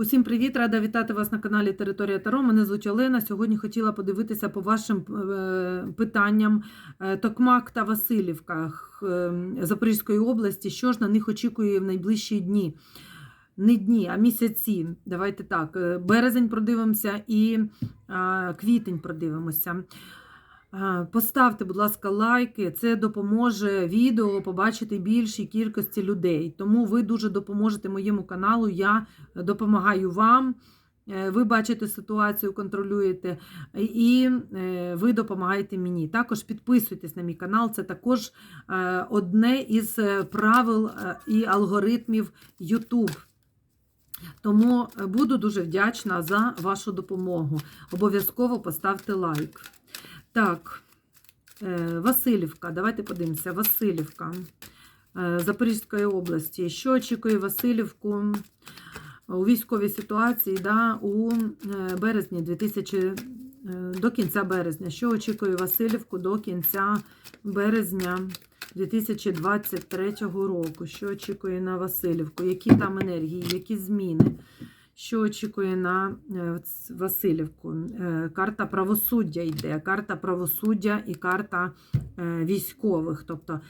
Усім привіт! Рада вітати вас на каналі Територія Таро. Мене звуть Олена. Сьогодні хотіла подивитися по вашим е, питанням е, Токмак та Васильівка е, Запорізької області. Що ж на них очікує в найближчі дні? Не дні, а місяці. Давайте так. Березень продивимося і квітень продивимося. Е, Поставте, будь ласка, лайки. Це допоможе відео побачити більшій кількості людей. Тому ви дуже допоможете моєму каналу. Я допомагаю вам. Е, Ви бачите ситуацію, контролюєте, і е, ви допомагаєте мені. Також підписуйтесь на мій канал. Це також е, одне із е, правил е, і алгоритмів YouTube. Тому е, буду дуже вдячна за вашу допомогу. Обов'язково поставте лайк. Так, е, Васильівка, давайте подивимося. Васильівка е, Запорізької області. Що очікує Васильівку у військовій ситуації да, у е, березні 2000, е, до кінця березня? Що очікує Васильівку до кінця березня 2023 року? Що очікує на Васильівку? Які там енергії, які зміни? Що очікує на е, Васильівку? Е, Карта правосуддя йде, карта правосуддя і карта е, військових. Тобто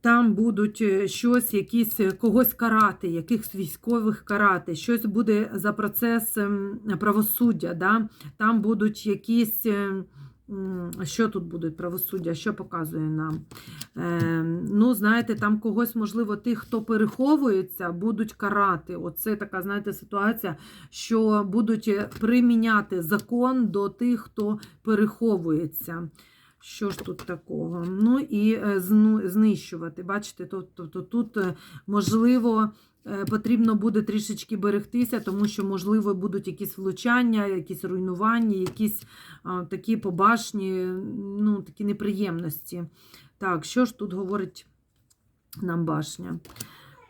там будуть щось, якісь когось карати, якихось військових карати, щось буде за процес правосуддя. Да? Там будуть якісь. Що тут будуть правосуддя? Що показує нам? Е, ну, знаєте, там когось, можливо, тих, хто переховується, будуть карати. Оце така, знаєте, ситуація, що будуть е, приміняти закон до тих, хто переховується. Що ж тут такого? Ну і е, знищувати. Бачите, тобто тут, е, можливо, потрібно буде трішечки берегтися, тому що, можливо, будуть якісь влучання, якісь руйнування, якісь а, такі побашні, ну, такі неприємності. Так, що ж тут говорить нам башня?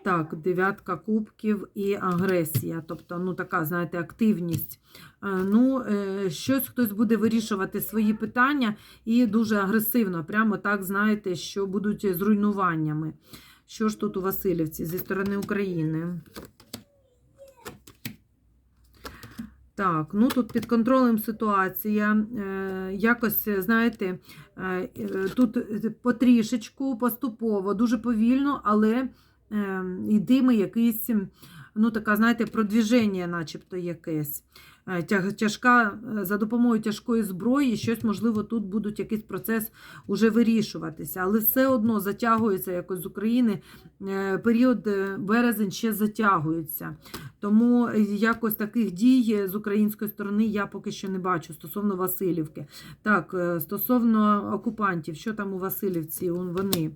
Так, дев'ятка кубків і агресія, тобто, ну, така, знаєте, активність. Е, Ну, е, щось хтось буде вирішувати свої питання і дуже агресивно, прямо так, знаєте, що будуть з руйнуваннями. Що ж тут у Васильівці зі сторони України? Так, ну тут під контролем ситуація. Е, якось, знаєте, е, е, тут потрішечку, поступово, дуже повільно, але йдиме якийсь, ну така, знаєте, продвіження, начебто якесь. Е, Тяжка, е, за допомогою тяжкої зброї, щось, можливо, тут будуть якийсь процес уже вирішуватися. Але все одно затягується якось з України. е, Період березень ще затягується. Тому якось таких дій з української сторони я поки що не бачу стосовно Васильівки. Так, стосовно окупантів, що там у Васильівці? Вони.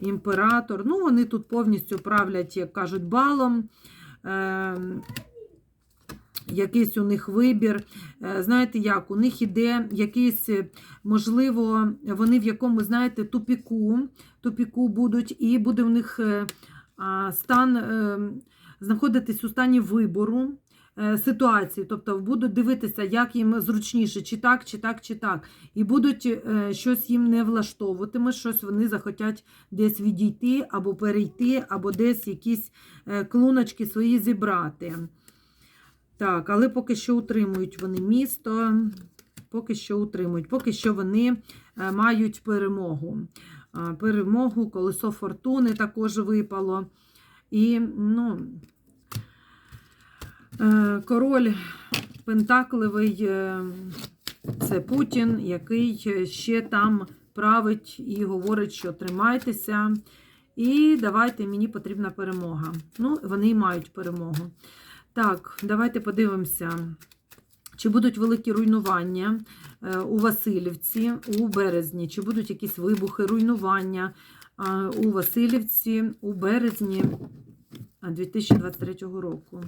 Імператор. Ну, вони тут повністю правлять, як кажуть, балом. Е, Якийсь у них вибір. Е, Знаєте як? У них іде якийсь, е, можливо, вони в якому, знаєте, тупіку, тупіку будуть, і буде в них е, стан е, знаходитись у стані вибору ситуації. Тобто будуть дивитися, як їм зручніше, чи так, чи так, чи так. І будуть е, щось їм не влаштовуватиме, щось вони захотять десь відійти, або перейти, або десь якісь е, клуночки свої зібрати. Так, але поки що утримують вони місто, поки що утримують, поки що вони е, мають перемогу. Перемогу, колесо фортуни також випало. І, ну, е, король Пентакливий е, це Путін, який ще там править і говорить, що тримайтеся. І давайте, мені потрібна перемога. Ну, вони і мають перемогу. Так, давайте подивимося, чи будуть великі руйнування е, у Васильівці у березні, чи будуть якісь вибухи, руйнування е, у Васильівці у березні а, 2023 року.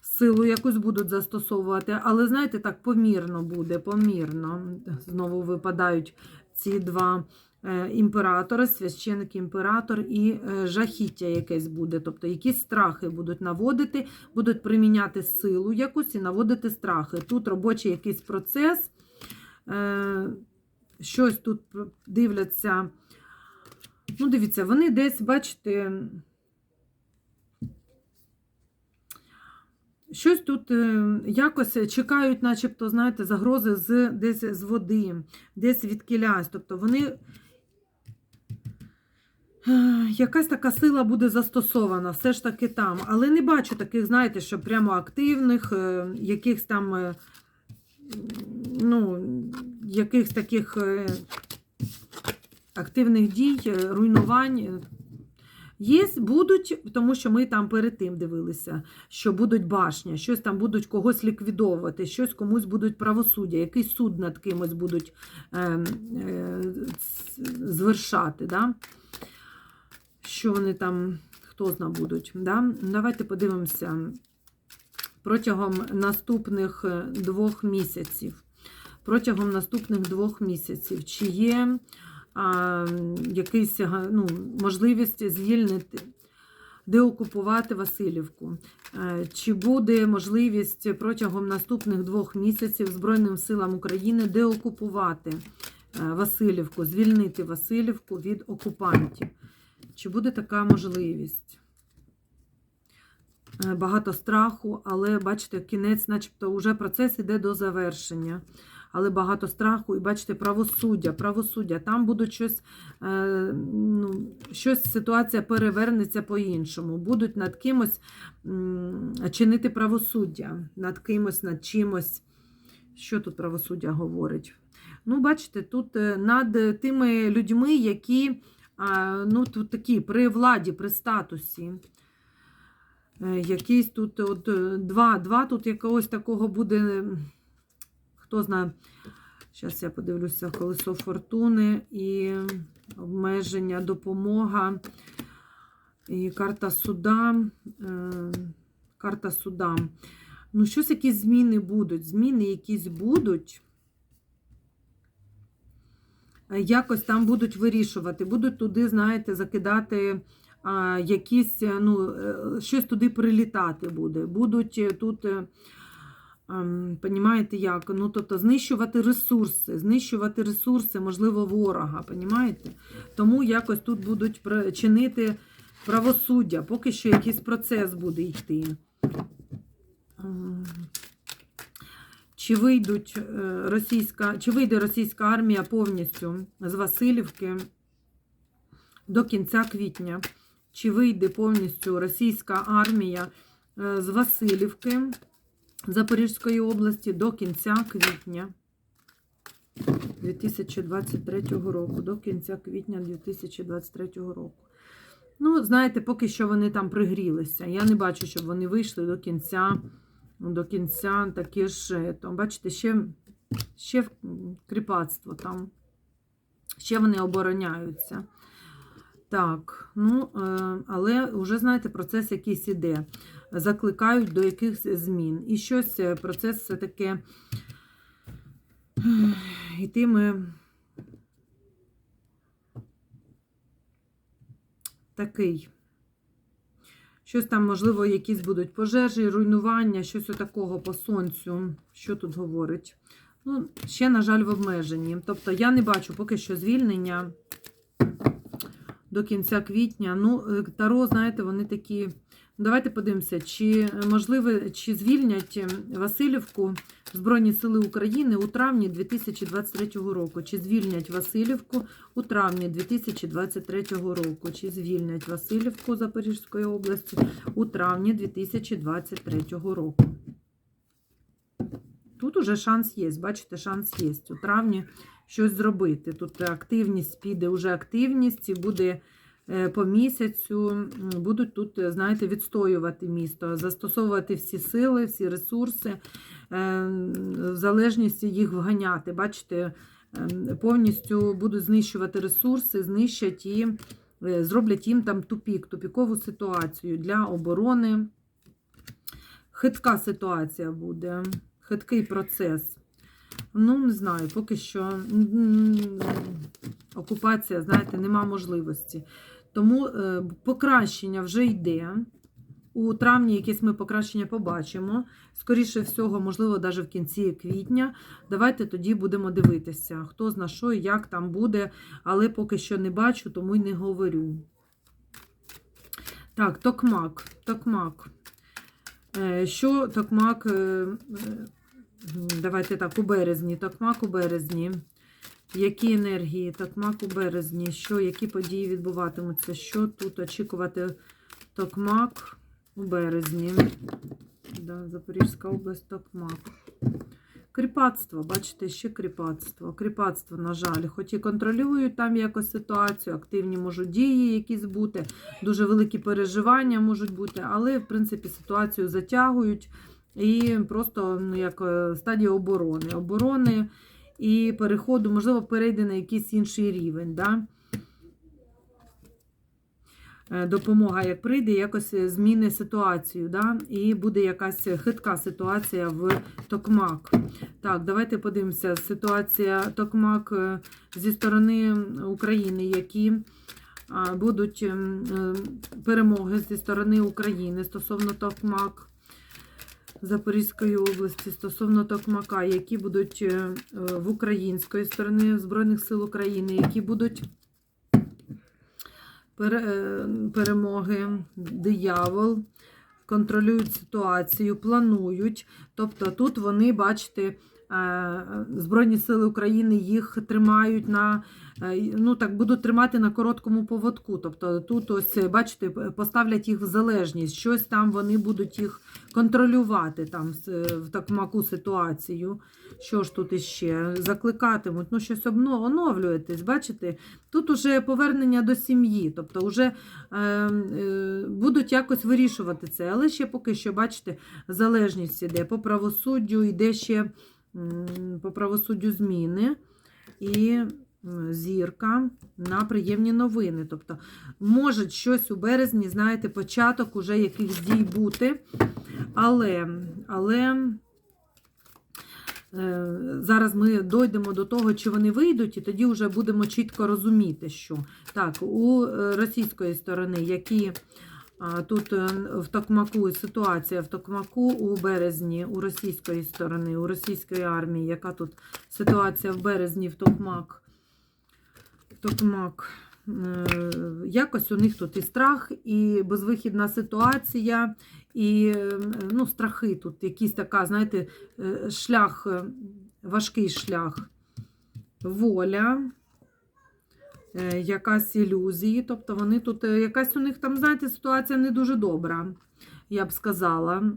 Силу якусь будуть застосовувати, але, знаєте, так, помірно буде, помірно. Знову випадають ці два е, імператори, священик імператор і е, жахіття якесь буде. Тобто якісь страхи будуть наводити, будуть приміняти силу якусь і наводити страхи. Тут робочий якийсь процес, е, щось тут дивляться. Ну, дивіться, вони десь, бачите, Щось тут е, якось чекають, начебто, знаєте, загрози з, десь з води, десь від кілясь. Тобто вони. е, Якась така сила буде застосована, все ж таки там. Але не бачу таких, знаєте, що прямо активних, е, якихось там, ну, якихось таких активних дій, руйнувань. Є, будуть, тому що ми там перед тим дивилися, що будуть башня, щось там будуть когось ліквідовувати, щось комусь будуть правосуддя, якийсь суд над кимось будуть е, е, звершати. Да? Що вони там, хто зна будуть. Да? Давайте подивимося протягом наступних е, двох місяців. Протягом наступних двох місяців, чи є а, якийсь, ну, можливість звільнити, деокупувати Васильівку. Е, Чи буде можливість протягом наступних двох місяців Збройним силам України деокупувати е, Васильівку, звільнити Васильівку від окупантів? Чи буде така можливість? Е, Багато страху, але бачите, кінець, начебто, вже процес іде до завершення. Але багато страху, і бачите, правосуддя, правосуддя. Там будуть щось, е, ну, щось ситуація перевернеться по-іншому. Будуть над кимось чинити правосуддя, над кимось, над чимось. Що тут правосуддя говорить? Ну, бачите, тут е, над тими людьми, які ну, тут такі при владі, при статусі. Е, Якийсь тут от, е, два, два тут якогось такого буде. Хто знає, зараз я подивлюся, колесо фортуни і обмеження, допомога, і карта суда. е, Карта суда. Ну, щось якісь зміни будуть. Зміни якісь будуть. Е, Якось там будуть вирішувати, будуть туди, знаєте, закидати а, якісь, е, ну, е, щось туди прилітати буде. Будуть тут. Понімаєте, як? Ну, тобто знищувати ресурси, знищувати ресурси, можливо, ворога, понімаєте? Тому якось тут будуть чинити правосуддя, поки що якийсь процес буде йти. Чи вийдуть е, російська, чи вийде російська армія повністю з Васильівки до кінця квітня? Чи вийде повністю російська армія е, з Васильівки? Запорізької області до кінця квітня 2023 року. До кінця квітня 2023 року. Ну, знаєте, поки що вони там пригрілися. Я не бачу, щоб вони вийшли до кінця. До кінця таке ж. Там, бачите, ще, ще кріпацтво там. Ще вони обороняються. Так, ну, е, але вже, знаєте, процес якийсь іде закликають до якихось змін. І щось е, процес все-таки йтиме такий. Щось там, можливо, якісь будуть пожежі, руйнування, щось отакого по сонцю. Що тут говорить? Ну, ще, на жаль, в обмеженні. Тобто я не бачу поки що звільнення до кінця квітня. Ну, е, Таро, знаєте, вони такі. Давайте подивимося, чи можливо, чи звільнять Васильівку Збройні Сили України у травні 2023 року. Чи звільнять Васильівку у травні 2023 року? Чи звільнять Васильівку Запорізької області у травні 2023 року? Тут уже шанс є, бачите, шанс є. У травні щось зробити. Тут активність піде, вже активність і буде по місяцю, будуть тут, е, знаєте, відстоювати місто, застосовувати всі сили, всі ресурси, е, в залежності їх вганяти. Бачите, е, повністю будуть знищувати ресурси, знищать і е, зроблять їм там тупік, тупікову ситуацію для оборони. Хитка ситуація буде, хиткий процес. Ну, не знаю, поки що окупація, знаєте, нема можливості. Тому е, покращення вже йде. У травні якесь ми покращення побачимо. Скоріше всього, можливо, навіть в кінці квітня. Давайте тоді будемо дивитися, хто зна що і як там буде, але поки що не бачу, тому й не говорю. Так, токмак. Токмак. Е, Що Токмак, е, давайте так, у березні, Токмак у березні. Які енергії Токмак у березні? Що, які події відбуватимуться? Що тут очікувати Токмак у березні? Да, Запорізька область, Токмак. Кріпацтво, бачите, ще кріпацтво. Кріпацтво, на жаль, хоч і контролюють там якось ситуацію, активні можуть дії якісь бути, дуже великі переживання можуть бути, але, в принципі, ситуацію затягують і просто ну, як е, стадія оборони. Оборони і переходу, можливо, перейде на якийсь інший рівень. Да? Е, Допомога, як прийде, якось зміни ситуацію, да? і буде якась хитка ситуація в Токмак. Так, давайте подивимося. Ситуація Токмак е, зі сторони України, які будуть е, перемоги зі сторони України стосовно Токмак. Запорізької області стосовно Токмака, які будуть е, е, в української сторони Збройних сил України, які будуть е, перемоги, диявол, контролюють ситуацію, планують. Тобто тут вони, бачите, Збройні сили України їх тримають на ну так будуть тримати на короткому поводку. Тобто тут ось бачите, поставлять їх в залежність, щось там вони будуть їх контролювати там в такмаку ситуацію. Що ж тут іще? Закликатимуть, ну щось оновлюєтесь, бачите? Тут уже повернення до сім'ї, тобто вже е, е, будуть якось вирішувати це. Але ще поки що, бачите, залежність іде по правосуддю, йде ще по правосуддю зміни і зірка на приємні новини. Тобто, може щось у березні, знаєте, початок уже якихось дій бути. Але, але е, зараз ми дійдемо до того, чи вони вийдуть, і тоді вже будемо чітко розуміти, що так, у е, російської сторони, які тут е, в Токмаку ситуація в Токмаку у березні у російської сторони, у російської армії, яка тут ситуація в березні в Токмак. Токмак. Е, Якось у них тут і страх, і безвихідна ситуація, і е, ну, страхи тут, якийсь така, знаєте, е, шлях, важкий шлях, воля, якась ілюзії. Тобто вони тут, якась у них там, знаєте, ситуація не дуже добра, я б сказала.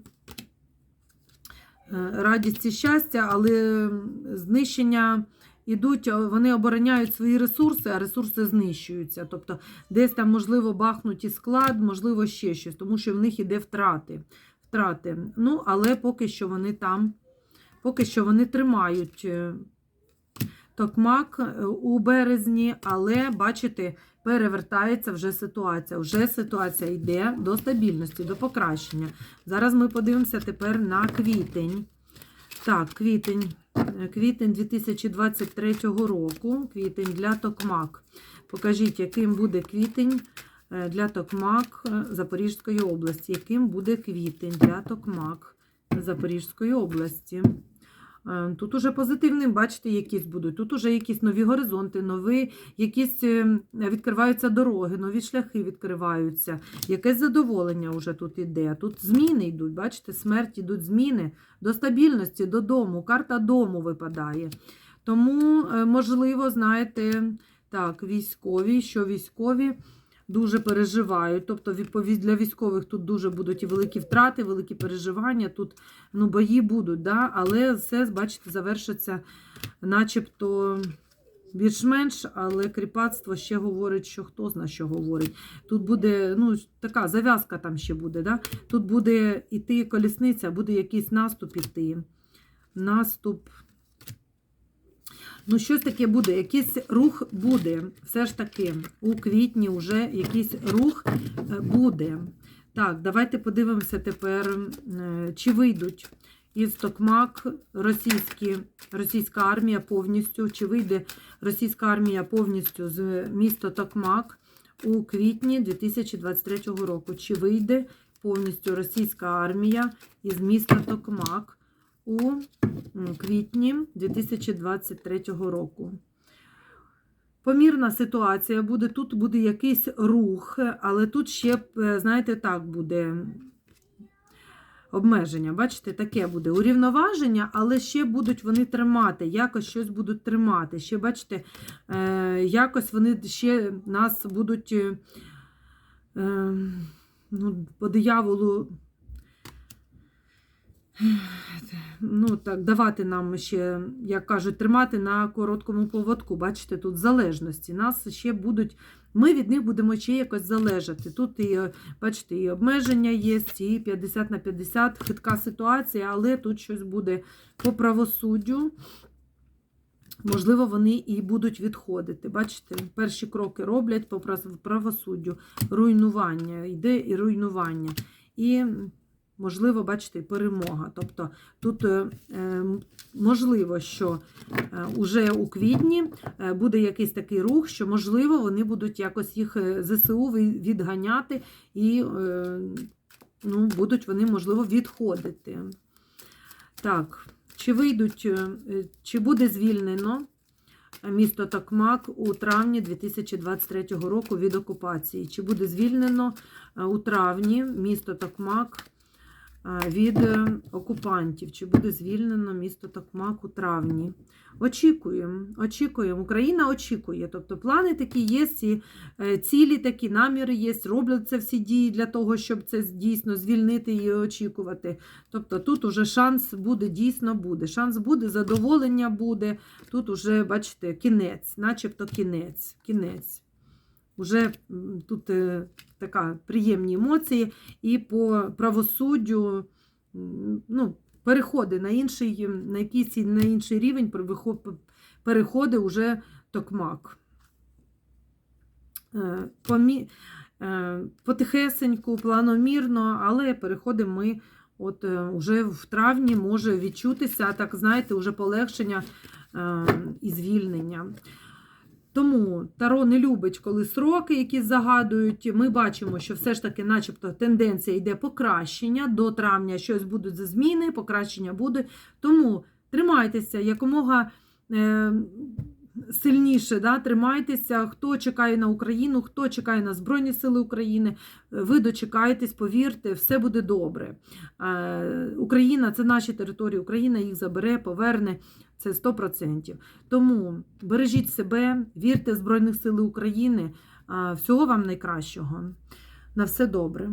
Радість і щастя, але знищення ідуть, вони обороняють свої ресурси, а ресурси знищуються. Тобто десь там, можливо, бахнуть і склад, можливо, ще щось, тому що в них іде втрати. втрати. Ну, але поки що вони там, поки що вони тримають е, токмак е, у березні, але, бачите, перевертається вже ситуація. Вже ситуація йде до стабільності, до покращення. Зараз ми подивимося тепер на квітень. Так, квітень. Е, Квітень 2023 року. Квітень для Токмак. Покажіть, яким буде квітень е, для Токмак е, Запорізької області. Яким буде квітень для Токмак Запорізької області. Е, Тут уже позитивним, бачите, якісь будуть. Тут уже якісь нові горизонти, нові, якісь е, відкриваються дороги, нові шляхи відкриваються. Якесь задоволення вже тут іде. Тут зміни йдуть, бачите, смерть йдуть зміни до стабільності, додому. Карта дому випадає. Тому, е, можливо, знаєте, так, військові, що військові дуже переживають. Тобто, відповідь для військових тут дуже будуть і великі втрати, великі переживання. Тут ну, бої будуть, да? але все, бачите, завершиться начебто. Більш-менш, але кріпацтво ще говорить, що хто зна, що говорить. Тут буде, ну, така зав'язка там ще буде. Да? Тут буде іти колісниця, буде якийсь наступ іти. Наступ. Ну, щось таке буде, якийсь рух буде. Все ж таки, у квітні вже якийсь рух е, буде. Так, давайте подивимося тепер, е, чи вийдуть із Токмак російські, російська армія повністю, чи вийде російська армія повністю з міста Токмак у квітні 2023 року. Чи вийде повністю російська армія із міста Токмак у квітні 2023 року? Помірна ситуація буде, тут буде якийсь рух, але тут ще, е, знаєте, так буде. обмеження. Бачите, таке буде урівноваження, але ще будуть вони тримати, якось щось будуть тримати. Ще, бачите, е, якось вони ще нас будуть е, е, ну, по дияволу. Ну, так, давати нам ще, як кажуть, тримати на короткому поводку. Бачите, тут залежності. Нас ще будуть, ми від них будемо ще якось залежати. Тут і, бачите, і обмеження є, і 50 на 50, хитка ситуація, але тут щось буде по правосуддю. Можливо, вони і будуть відходити. Бачите, перші кроки роблять по прав- правосуддю. Руйнування, йде і руйнування. І, можливо, бачите, перемога. Тобто тут е, е, можливо, що е, уже у квітні буде якийсь такий рух, що, можливо, вони будуть якось їх ЗСУ відганяти і ну, будуть вони, можливо, відходити. Так, чи вийдуть, чи буде звільнено місто Токмак у травні 2023 року від окупації? Чи буде звільнено у травні місто Токмак від е, окупантів? Чи буде звільнено місто Токмак у травні? Очікуємо, очікуємо. Україна очікує. Тобто плани такі є, е, цілі такі, наміри є, робляться всі дії для того, щоб це дійсно звільнити і очікувати. Тобто тут уже шанс буде, дійсно буде. Шанс буде, задоволення буде. Тут уже, бачите, кінець, начебто кінець. кінець. Уже тут е, така приємні емоції, і по правосуддю ну, переходи на інший, на якийсь на інший рівень, переходи вже токмак. Е, Помі... е, Потихесеньку, планомірно, але переходимо ми от уже в травні може відчутися, так знаєте, уже полегшення е, і звільнення. Тому Таро не любить, коли сроки, які загадують. Ми бачимо, що все ж таки, начебто, тенденція йде покращення. До травня щось будуть за зміни, покращення буде. Тому тримайтеся якомога е, сильніше, да, тримайтеся. Хто чекає на Україну, хто чекає на Збройні Сили України, ви дочекаєтесь, повірте, все буде добре. Е, Україна це наші території, Україна їх забере, поверне. Це 100%. Тому бережіть себе, вірте в Збройних Сил України. А, Всього вам найкращого. На все добре.